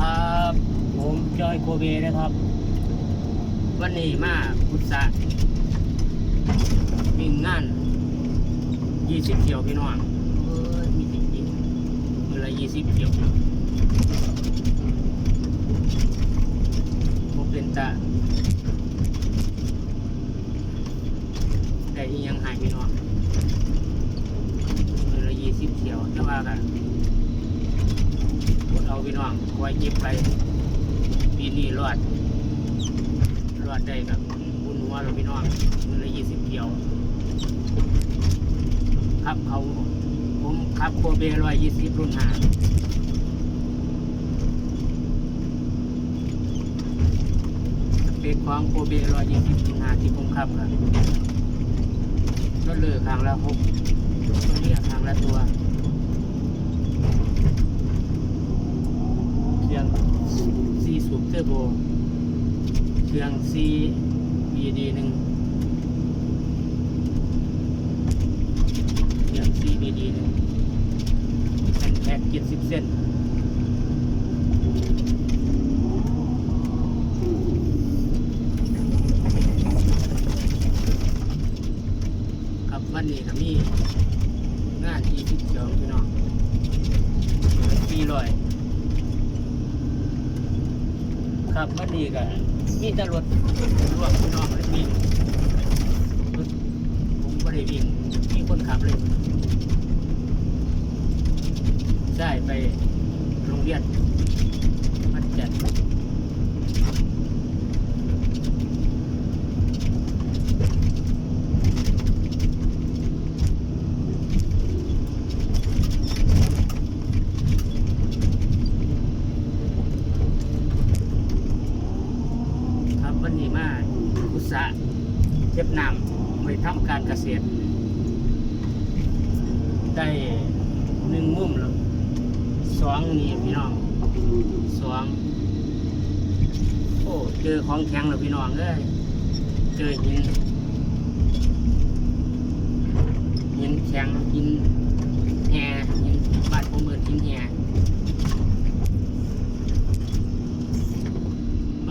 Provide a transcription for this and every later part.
ครับผมจอยโกเบนะครับ วันนี้มาพุทธะมีงานยี่สิบเที่ยวพี่น้องเอ้ยมีจริงๆเวลายี่สิบเที่ยวผมเป็นตาได้อีหยังหายพี่น้องเวลายี่สิบเที่ยวจะว่ากัน กดเอาพี่น้องไว้เก็บไปปีนี้รอด รอดได้แบบบุญหัวเราพี่น้องมือละยี่สิบเกียว ครับเขาผมขับโคเบร้อยยี่สิบรุ่นหาสเปคของโคเบร้อยยี่สิบรุ่นหาที่ผมขับครับรถเลือครั้งละหกตัวเรียกครั้งละตัว เค รื่องซีสูบเทอร์โบ เครื่องซีบีดีหนึ่งเครื่องซีบีดีหนึ่งเป็นแพ็กเจ็ดสิบเส้นครับวันนี้ก็มีงานที่ที่เดียวพี่น้องสี่ร้อย ครับมันนี้ก็มีแตำรวจร่วมพี่น้องเลยมีผมไม่ได้วิ่งมีคนขับเลยได้ไปโรงเรียนมันจัดครับวั นนี้มาอุตสาห์เจ็บน้ำไปทำการเกษตร ได้หนึ่งมุมแล้วสองนี่พี่น้องสองโอ้เจอของแข็งแล้วพี่น้องเอ้ยเจอหินหินแข็งหินแหหินบาดผมเอินหินแห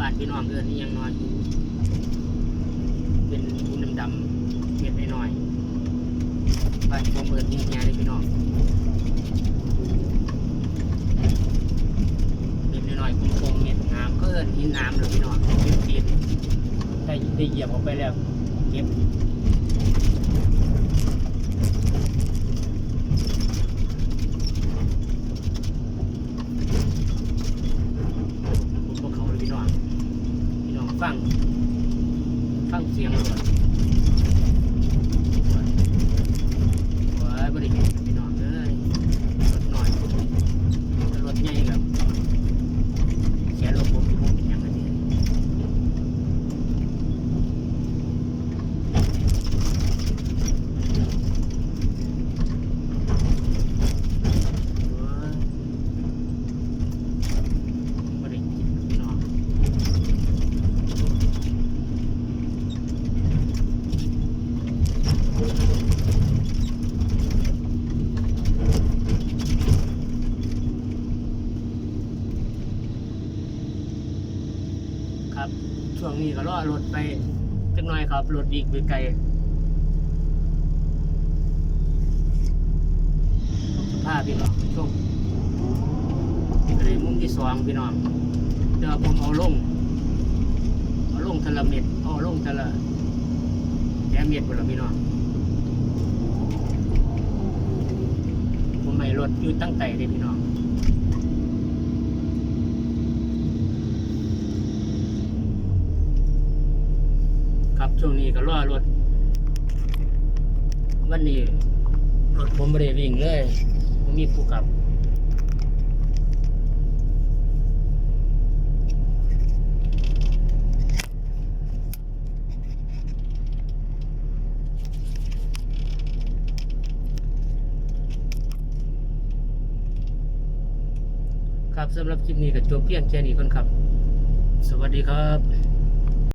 านพี่น้องเออนนี่ยังน้อยหินเป็นหินดำๆเม็ดน้อยๆบาดผมเออนหินแห่เลยพี่น้องเม็ดน้อยๆกลมๆเม็ดน้ำก็เออนหินน้ำเลยพี่น้องเป็นปีนได้ได้เหยียบออกไปแล้วเก็บผมพวกเขาเลยพี่น้องพี่น้อง ฟัง ฟังเสียงก่อนว้ายบริเวณพี่น้องเอ้ยรถหน่อยรถใหญ่กับ เสียรถผมที่ผมเป็นยังไงเนี่ยเว้ยบ่ได้กินพี่น้อง ครับ ช่วงนี้ก็รอรถไปจักหน่อยครับรถอีกไปไกลสภาพพี่น้องช่วงก็เลยมุมที่สองพี่น้องเดี๋ยวผมเอาลง เอาลงทะละเม็ดเอาลงทะละแกเม็ดหมดแล้วพี่น้องผมไม่รถอยู่ตั้งแต่เลยพี่น้อง ครับ ช่วงนี้ก็รอรถ วันนี้รถผมไม่ได้วิ่งเลยผมมีผู้ขับครับสำหรับคลิปนี้ก็จบเพียงแค่นี้ก่อนครับ สวัสดีครับ